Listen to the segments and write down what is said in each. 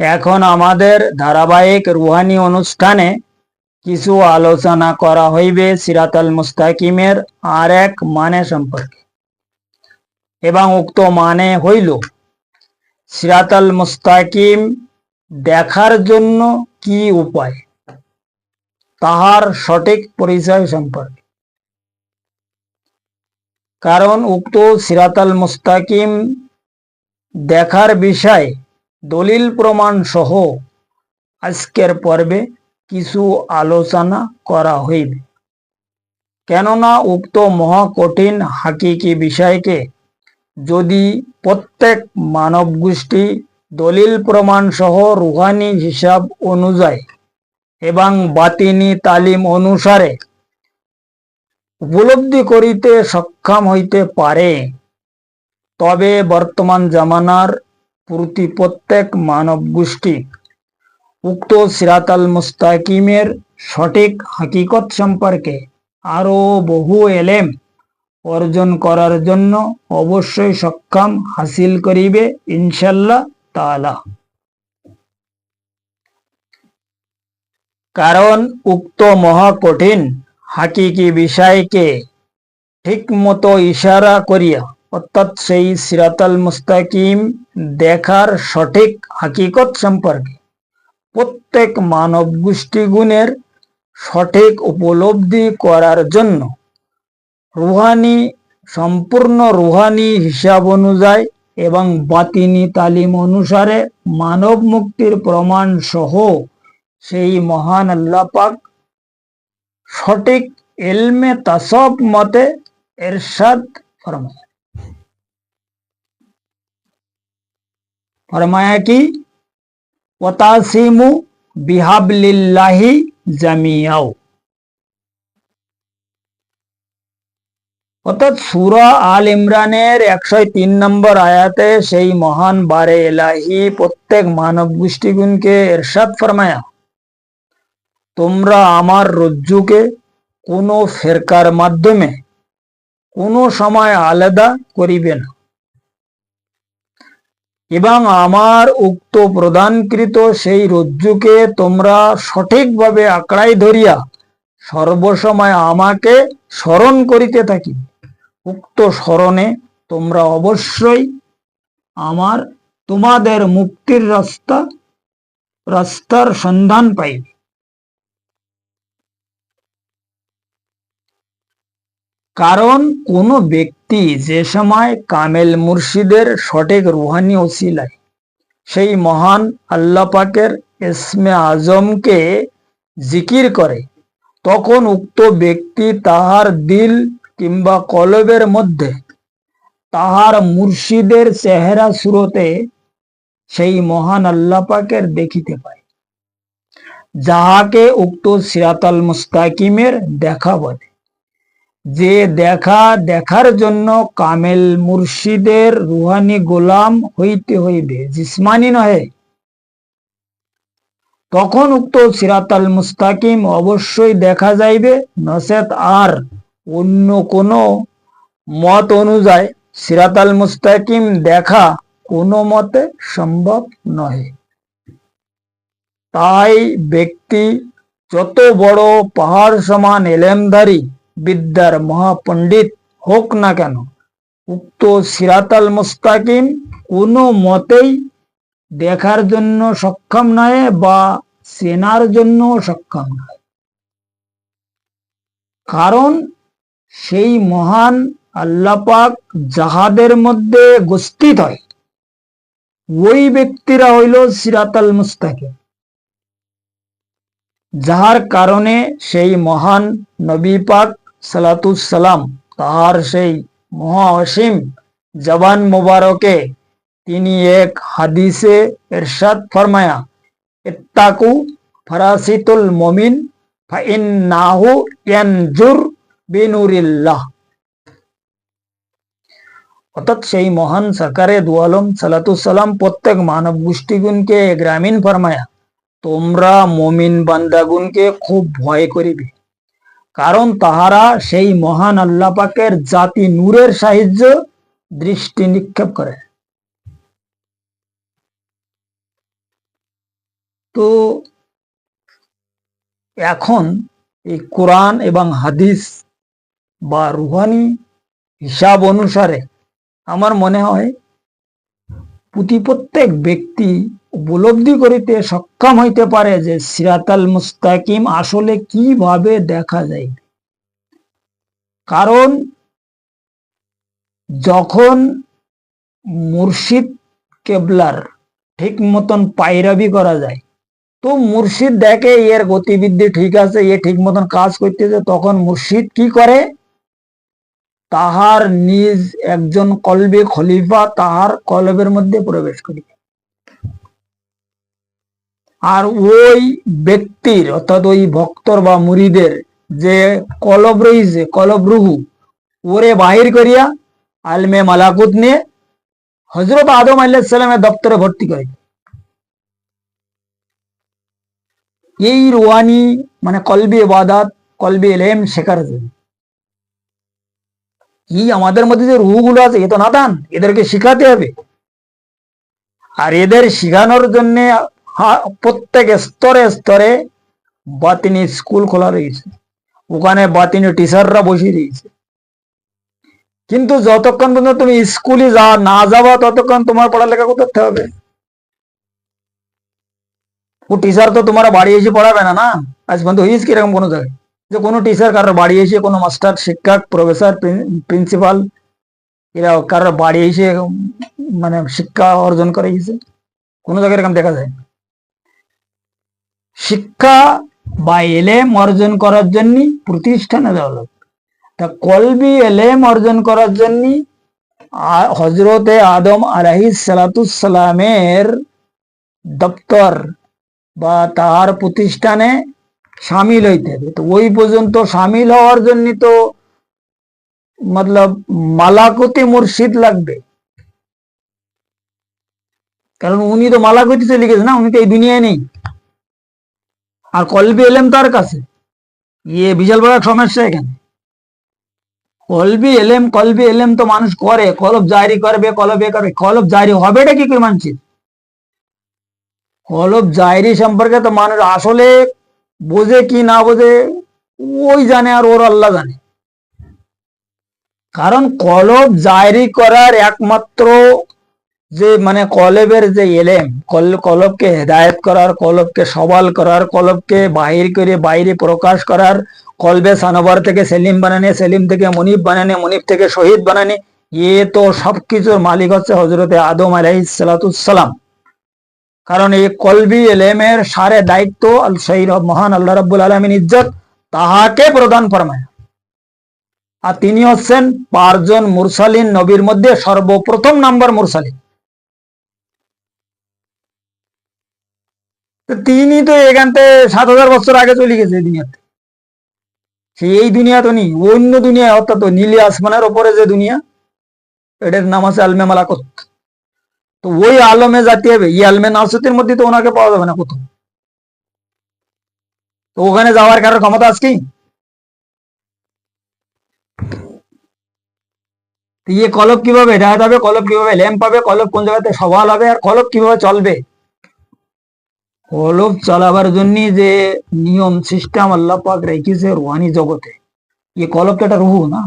এখন আমাদের ধারাবাহিক রুহানি অনুষ্ঠানে কিছু আলোচনা করা হইবে সিরাতাল মুস্তাকিমের আর এক মানে সম্পর্কে। এবং উক্ত মানে হইল, সিরাতাল মুস্তাকিম দেখার জন্য কি উপায়, তাহার সঠিক পরিচয় সম্পর্কে। কারণ উক্ত সিরাতাল মুস্তাকিম দেখার বিষয় দলিল প্রমাণ সহ আজকের পর্বে কিছু আলোচনা করা হইবে। কেননা উক্ত মহাকঠিন হাকিকি বিষয়কে যদি প্রত্যেক মানব গোষ্ঠী দলিল প্রমাণ সহ রুহানি হিসাব অনুযায়ী এবং বাতিনি তালিম অনুসারে উপলব্ধি করিতে সক্ষম হইতে পারে, তবে বর্তমান জামানার প্রতি প্রত্যেক মানব গোষ্ঠী উক্ত সিরাতাল মুস্তাকিমের সঠিক হাকিকত সম্পর্কে আরও বহু এলেম অর্জন করার জন্য অবশ্যই সক্ষম হাসিল করিবে ইনশাল্লাহ তাআলা। কারণ উক্ত মহাকঠিন হাকিকি বিষয়কে ঠিক মতো ইশারা করিয়া অর্থাৎ সেই সিরাতাল মুস্তাকিম দেখার সঠিক হাকিকত সম্পর্কে। প্রত্যেক মানব গোষ্ঠীগুণের সঠিক উপলব্ধি করার জন্য রুহানি, সম্পূর্ণ রুহানি হিসাব অনুযায়ী এবং বাতিনি তালিম অনুসারে মানব মুক্তির প্রমাণ সহ সেই মহান আল্লাহ পাক সঠিক এলমে তাসব মতে এরশাদ ফরমায়। ফরমায়া কি ওতাসিমু বিহাবলিল্লাহি জামিয়াও অর্থাৎ সুরা আল ইমরানের একশো তিন নম্বর আয়াতে সেই মহান বারে এলাহি প্রত্যেক মানব গোষ্ঠীগুণকে এরশাদ ফরমায়া তোমরা আমার রজ্জুকে কোনো ফেরকার মাধ্যমে কোনো সময় আলাদা করিবে না এবং আমার উক্ত প্রদানকৃত সেই রজ্জুকে তোমরা সঠিকভাবে আঁকড়াই ধরিয়া সর্বসময় আমাকে স্মরণ করিতে থাকি। উক্ত স্মরণে তোমরা অবশ্যই আমার তোমাদের মুক্তির রাস্তা, রাস্তার সন্ধান পাইবে। কারণ কোন ব্যক্তি যে সময় কামেল মুর্শিদের সঠিক রুহানি ওসিলায়, সেই মহান আল্লাহ পাকের এসমে আজমকে জিকির করে, তখন উক্ত ব্যক্তি তাহার দিল কিংবা কলবের মধ্যে তাহার মুর্শিদের চেহারা সুরতে সেই মহান আল্লাহ পাকের দেখিতে পায়, যাহাকে উক্ত সিরাতাল মুস্তাকিমের দেখা বলে। যে দেখা, দেখার জন্য কামেল মুর্শিদের রুহানি গোলাম হইতে হইবে, জিসমানি নহে। তখন উক্ত সিরাতাল মুস্তাকিম অবশ্যই দেখা যাইবে, নসেত আর অন্য কোন মত অনুযায়ী সিরাতাল মুস্তাকিম দেখা কোনো মতে সম্ভব নহে। তাই ব্যক্তি যত বড় পাহাড় সমান এলেমধারী বিদ্যার মহাপণ্ডিত হোক না কেন, উক্ত সিরাতাল মুস্তাকিম কোনো মতেই দেখার জন্য সক্ষম নয় বা চেনার জন্য সক্ষম নয় কারণ সেই মহান আল্লাপাক যাহাদের মধ্যে গোষ্ঠিত হয়। ওই ব্যক্তিরা হইল সিরাতাল মুস্তাকিম। যাহার কারণে সেই মহান নবী পাক সালাতুসালাম তাহার সেই মহা অসীম জবান মুবারকে তিনি এক হাদিসে এরশাদ ফরমায়া, ইত্তাকু ফরাসিতুল মমিন, ফাইন্নাহু ইয়ানজুর বিনুরিল্লাহ। অর্থাৎ সেই মহান সরকারে দুয়ালম সালাতুসালাম প্রত্যেক মানব গোষ্ঠীগুণকে গ্রামীণ ফরমায়া, তোমরা মমিন বান্দাগুনকে খুব ভয় করিবে। কারণ তাহারা সেই মহান আল্লাহ পাকের জাতি নূরের সাহায্য দৃষ্টি নিক্ষেপ করে। তো এখন এই কোরআন এবং হাদিস বা রুহানি হিসাব অনুসারে আমার মনে হয় প্রতি প্রত্যেক ব্যক্তি উপলব্ধি করিতে সক্ষম হইতে পারে যে সিরাতাল মুস্তাকিম আসলে কীভাবে দেখা যায়। কারণ যখন মুর্শিদ কেবলার ঠিক মতন পায়রাবি করা যায়, তো মুর্শিদ দেখে এর গতিবিধি ঠিক আছে, এ ঠিক মতন কাজ করতেছে, তখন মুর্শিদ কি করে? তাহার নিজ একজন কলবে খলিফা তাহার কলবের মধ্যে প্রবেশ করি আর ওই ব্যক্তির, অর্থাৎ ওই ভক্তর বা মুরিদের যে কলব রয়েছে কলব রুহু, ওরে বাহির করিয়া আলমে মালাকুত নিয়ে হজরত আদম আল্লাহামের দপ্তরে ভর্তি করে। এই রুয়ানি মানে কলবি ইবাদাত, কলবি এলেম শেখার জন্য। কি আমাদের মধ্যে যে রুহগুলো আছে, এ তো নাদান, এদেরকে শিখাতে হবে। আর এদের শিখানোর জন্য প্রত্যেক স্তরে স্তরে বাতিনি স্কুল খোলা রয়েছে। ওখানে বাতিনি টিচাররা বসিয়ে দিয়েছে। কিন্তু যতক্ষণ পর্যন্ত তুমি স্কুলে যা, না যাবা, ততক্ষণ তোমার পড়ালেখা করতে হবে। ও টিচার তো তোমার বাড়ি এসে পড়াবে না না? আজ পর্যন্ত হয়েছে কীরকম কোনো জায়গায়? যে কোনো টিচার কারোর বাড়ি এসে, কোনো মাস্টার, শিক্ষক, প্রফেসর প্রিন্সিপাল, এরা কারোর বাড়ি এসে মানে শিক্ষা অর্জন করে গেছে। কোনো জায়গায় এরকম দেখা যায়। শিক্ষা বা এলেম অর্জন করার জন্য প্রতিষ্ঠানে দেওয়া তা কলবি এলেম অর্জন করার জন্য হজরতে আদম আলাহি সালাতুসালামের দপ্তর বা তার প্রতিষ্ঠানে সামিল হইতে হবে। তো ওই পর্যন্ত সামিল হওয়ার জন্য তো মতলব মালাকতি মুর্শিদ লাগবে। কারণ উনি তো মালাকতি চলে গেছে না, উনি তো এই দুনিয়ায় নেই। আর কলবি এলেম তার কাছে। ইয়ে বিশাল বড় সমস্যা এখানে। কলবি এলেম কলবি এলেম তো মানুষ করে। কলব জারি করবে কলব এ করবে। কলব জারি হবেটা কি করে মানছিস কলব জারি সম্পর্কে তো মানুষ আসলে বোঝে কি না বোঝে, ওই জানে আর ওর আল্লাহ জানে। কারণ কলব জারি করার একমাত্র যে মানে কলবের যে এলেম, কল, কলবকে হেদায়ত করার, কলবকে সবাল করার, কলবকে বাহির করে বাইরে প্রকাশ করার, কলবে সানোবার থেকে সেলিম বানানে, সেলিম থেকে মনিব বানানে, মনিব থেকে শহীদ বানানে, এ তো সবকিছুর মালিক হচ্ছে হজরতে আদম আলাইসালাম কারণ এই কলবি এলেমের সারে দায়িত্ব মহান আল্লাহ রব্বুল আলমিন ইজ্জত, তাহাকে প্রদান ফরমায়। আর তিনি হচ্ছেন পাঁচজন মুরসালিন নবীর মধ্যে সর্বপ্রথম নাম্বার মুরসালিন। তিনি তো এখান থেকে সাত হাজার বছর আগে চলে গেছে এই দুনিয়াতে। সে এই দুনিয়া তো নেই, অন্য দুনিয়া, অর্থাৎ নীলি আসমানের ওপরে যে দুনিয়া, এটার নাম আছে আলমে মালাকত। তো ওই আলমে জাতি হবে, এই আলমে নাসুতের মধ্যে তো ওনাকে পাওয়া যাবে না কোথাও তো ওখানে যাওয়ার কারোর ক্ষমতা আছে কি? ইয়ে কলব কীভাবে? হেদায়ত হবে কলব কীভাবে? ল্যাম্প পাবে কলব কোন জায়গাতে সওয়াল হবে, আর কলব কীভাবে চলবে? কলব চালাবার জন্য যে নিয়ম সিস্টেম আল্লাহ পাক রেখেছে রুহানি জগতে। এই কলব তো একটা রুহু না?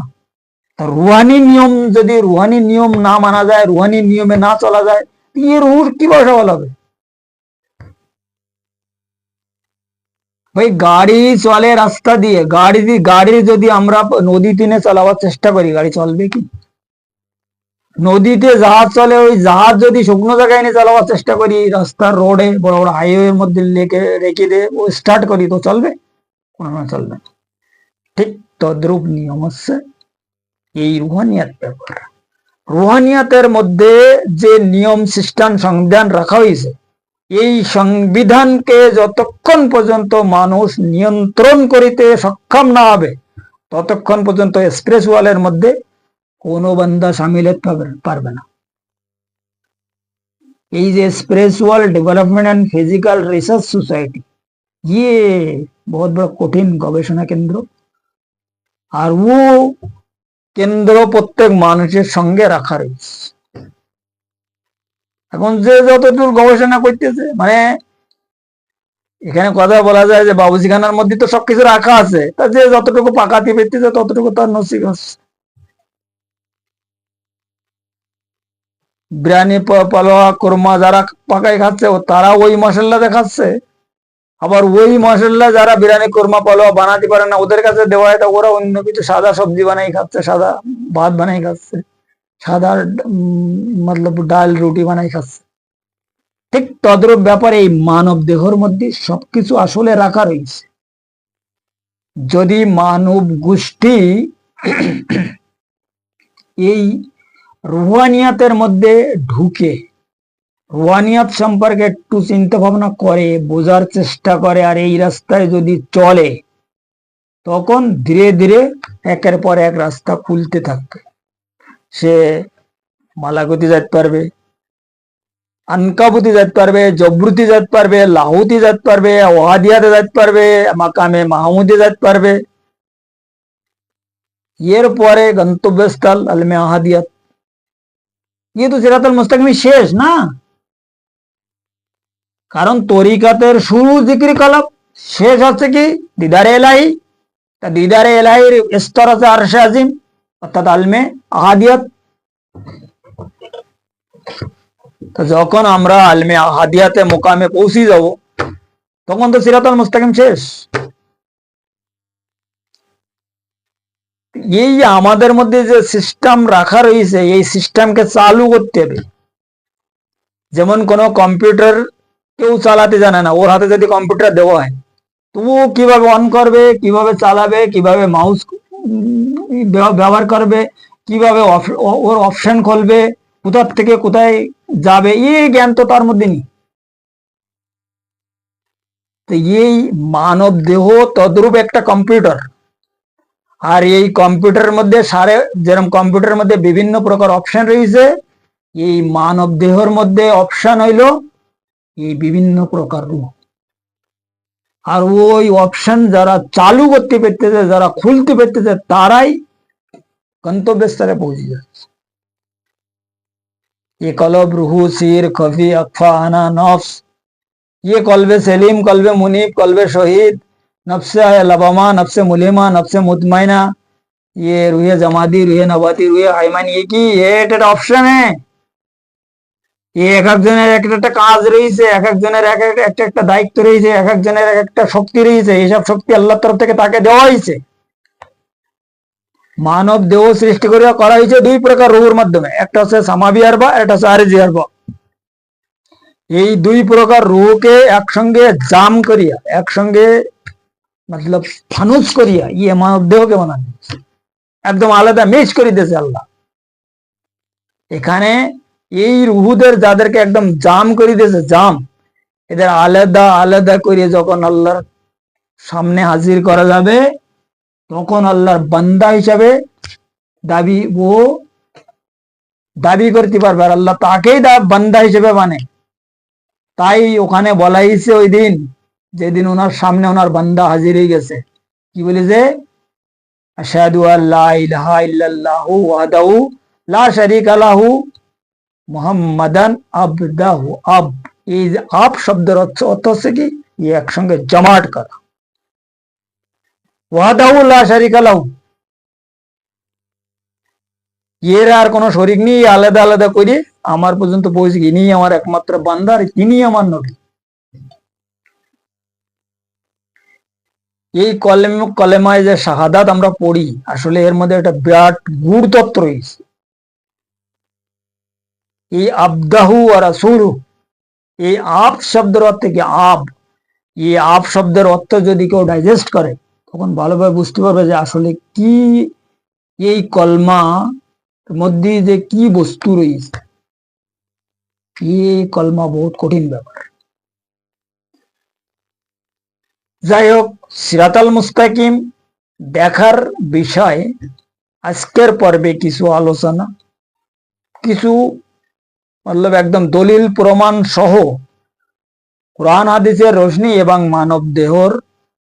তা রুহানি নিয়ম যদি, রুহানি নিয়ম না মানা যায়, রুহানি নিয়মে না চলা যায় এ রুহুর কীভাবে সওয়াল হবে? ভাই, গাড়ি চলে রাস্তা দিয়ে, গাড়ি গাড়ি যদি আমরা নদী টিনে চালাবার চেষ্টা করি, গাড়ি চলবে কি? নদীতে জাহাজ চলে, ওই জাহাজ যদি শুকনো জায়গায় নিয়ে চালাবার চেষ্টা করি, রাস্তার রোডে বড় বড় হাইওয়ের মধ্যে লেকে, রেখে দিয়ে ও স্টার্ট করি, তো চলবে? কোনো না চলবে। ঠিক তদ্রূপ নিয়ম হচ্ছে এই রুহানিয়াত ব্যাপার। রুহানিয়াতের মধ্যে যে নিয়ম, সিস্টেম, সংবিধান রাখা হয়েছে, এই সংবিধানকে যতক্ষণ পর্যন্ত মানুষ নিয়ন্ত্রণ করিতে সক্ষম না হবে, ততক্ষণ পর্যন্ত এক্সপ্রেস ওয়ালের মধ্যে কোনো বান্দা সামিল হতে পারবে না। এই যে spiritual development and physical research society ইয়ে বহু বড় কঠিন গবেষণা কেন্দ্র। আর ও কেন্দ্র প্রত্যেক মানুষের সঙ্গে রাখা রয়েছে। এখন যে যতদূর গবেষণা করতেছে মানে এখানে কথা বলা যায় যে বাবুজিখানার মধ্যে তো সবকিছু রাখা আছে, তা যে যতটুকু পাকাতে পেতেছে ততটুকু তার নসিব বিরিয়ানি পালোয়া কোরমা যারা পাকাই খাচ্ছে তারা ওই মশলা দেখাচ্ছে। আবার ওই মশলা যারা বিরিয়ানি, কোরমা পালোয়া বানাতে পারে না, ওদের কাছে দেওয়া হয় ওরা অন্য কিছু সাদা সবজি বানাই খাচ্ছে, সাদা ভাত বানাই খাচ্ছে, সাদা মতলব ডাল, রুটি বানাই খাচ্ছে। ঠিক তদ্রূপ ব্যাপারে এই মানব দেহর মধ্যে সবকিছু আসলে রাখা রয়েছে। যদি মানব গোষ্ঠী এই রুহানিয়াতের মধ্যে ঢুকে রুহানিয়াত সম্পর্কে একটু চিন্তা ভাবনা করে, বোঝার চেষ্টা করে আর এই রাস্তায় যদি চলে, তখন ধীরে ধীরে একের পর এক রাস্তা খুলতে থাকবে। সে মালাগতি যেতে পারবে, আনকাবুতি যেতে পারবে জবরুতি যেতে পারবে, লাহুতি যেতে পারবে ওয়াদিয়াতে যেতে পারবে, মাকামে মাহমুদি যেতে পারবে। এর পরে গন্তব্যস্থল আলমে আহাদিয়াত। ইয়ে তো সিরাতুল মুস্তাকিম শেষ না। কারণ তরিকাতের শুরু জিক্রি কলব শেষ হচ্ছে কি? দিদারে এলাহি। তা দিদারে এলাহির স্তর আছে আরশে আজিম, অর্থাৎ আলমে আহাদিয়াত। তো যখন আমরা আলমে আহাদিয়াতে মোকামে পৌঁছে যাব, তখন তো সিরাতুল মুস্তাকিম শেষ। এই আমাদের মধ্যে যে সিস্টেম রাখা রয়েছে, এই সিস্টেমকে চালু করতে হবে। যেমন কোনো কম্পিউটার কেউ চালাতে জানে না, ওর হাতে যদি কম্পিউটার দেওয়া হয়, তবুও কীভাবে অন করবে, কীভাবে চালাবে, কীভাবে মাউস ব্যবহার করবে, কীভাবে ওর অপশন খুলবে কোথার থেকে কোথায় যাবে, এই জ্ঞান তো তার মধ্যে নেই। তো এই মানব দেহ তদ্রূপ একটা কম্পিউটার আর এই কম্পিউটারের মধ্যে সারে যেরকম কম্পিউটারের মধ্যে বিভিন্ন প্রকার অপশন রয়েছে এই মানব দেহর মধ্যে অপশন হইল এই বিভিন্ন প্রকার রূপ আর ওই অপশন যারা চালু করতে পেতেছে যারা খুলতে পেতেছে তারাই গন্তব্যস্থলে পৌঁছে যাচ্ছে ये कलब रूहू सिर खफी अखफा आना नफ्स ये कल्बे सलीम कल्बे मुनीब कल्बे शहीद नफ्स लबमा नफ्स मुलिमा नफ्स मुतमैना ये रूहे जमादी रूहे नबाती रूहे हाइमान ये কি এটা অপশন হ্যাঁ এই এক একজনের এক একটা কাজ রয়েছে এক একজনের এক এক- একটা একটা দায়িত্ব রয়েছে এক একজনের এক একটা শক্তি রয়েছে এইসব শক্তি আল্লাহর তরফ থেকে তাকে দেওয়া হয়েছে মানব দেহ সৃষ্টি করে করা হয়েছে দুই প্রকার রুহুর মাধ্যমে একটা হচ্ছে সামাবি আরবা একটা হচ্ছে আরেজি আরবা এই দুই প্রকার রুহকে একসঙ্গে জাম করিয়া একসঙ্গে মতলব ফানুস করিয়া ইয়ে মানব দেহকে বানানো। একদম আলাদা মিক্স করে দিয়েছে আল্লাহ এখানে এই রুহুদের যাদেরকে একদম জাম করে দিয়েছে জাম এদের আলাদা আলাদা করে যখন আল্লাহর সামনে হাজির করা যাবে তখন আল্লাহর বান্দা হিসাবে দাবি ও দাবি করতে পারবে আর আল্লাহ তাকেই বান্দা হিসেবে মানে তাই ওখানে বলা হয়েছে ওই দিন যেদিন ওনার সামনে ওনার বান্দা হাজির হয়ে গেছে, কি বলেছে আশহাদু আল্লাহ ইলাহা ইল্লাল্লাহু লা লাহু মুহাম্মাদান আবদাহু, আব। এই যে আব শব্দের অর্থ অর্থ হচ্ছে কি? এই একসঙ্গে জমাট করা। ওয়াহদাহু লা শারীকা লাহু। এর আর কোনো শরিক নেই, আলাদা আলাদা করে আমার পর্যন্ত পৌঁছে ইনি আমার একমাত্র বান্দার তিনি আমার নবী। এই কলেম, কলেমায় যে শাহাদাত আমরা পড়ি, আসলে এর মধ্যে একটা বিরাট গুড় তত্ত্ব রয়েছে। এই আবদাহু আর আসুরু এই আব শব্দের অর্থ কি আব? এই আব শব্দের অর্থ যদি কেউ ডাইজেস্ট করে, তখন ভালোভাবে বুঝতে পারবে যে আসলে কি এই কলমা মধ্যে যে কি বস্তু রয়েছে। এই কলমা বহুত কঠিন ব্যাপার। যাই হোক সিরাতাল মুস্তাকিম দেখার বিষয় আজকের পর্বে কিছু আলোচনা, কিছু মতলব একদম দলিল প্রমাণ সহ কোরআন, হাদিসের রোশনি এবং মানব দেহর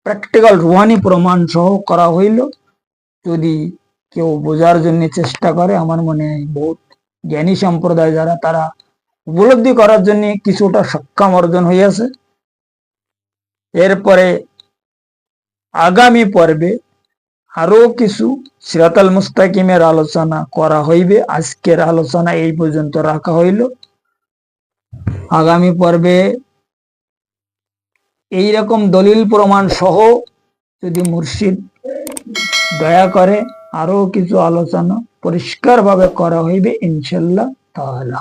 প্র্যাকটিক্যাল রুহানি প্রমাণ সহ করা হইল। যদি কেউ বোঝার জন্য চেষ্টা করে, আমার মনে হয় বহুত জ্ঞানী সম্প্রদায় যারা, তারা উপলব্ধি করার জন্য কিছুটা সক্ষম অর্জন হইয়াছে। এরপরে আগামী পর্বে আরও কিছু সিরাতাল মুস্তাকিমের আলোচনা করা হইবে। আজকের আলোচনা এই পর্যন্ত রাখা হইল। আগামী পর্বে এই রকম দলিল প্রমাণ সহ যদি মুর্শিদ দয়া করে আরও কিছু আলোচনা পরিষ্কারভাবে করা হইবে, ইনশাল্লাহ তাআলা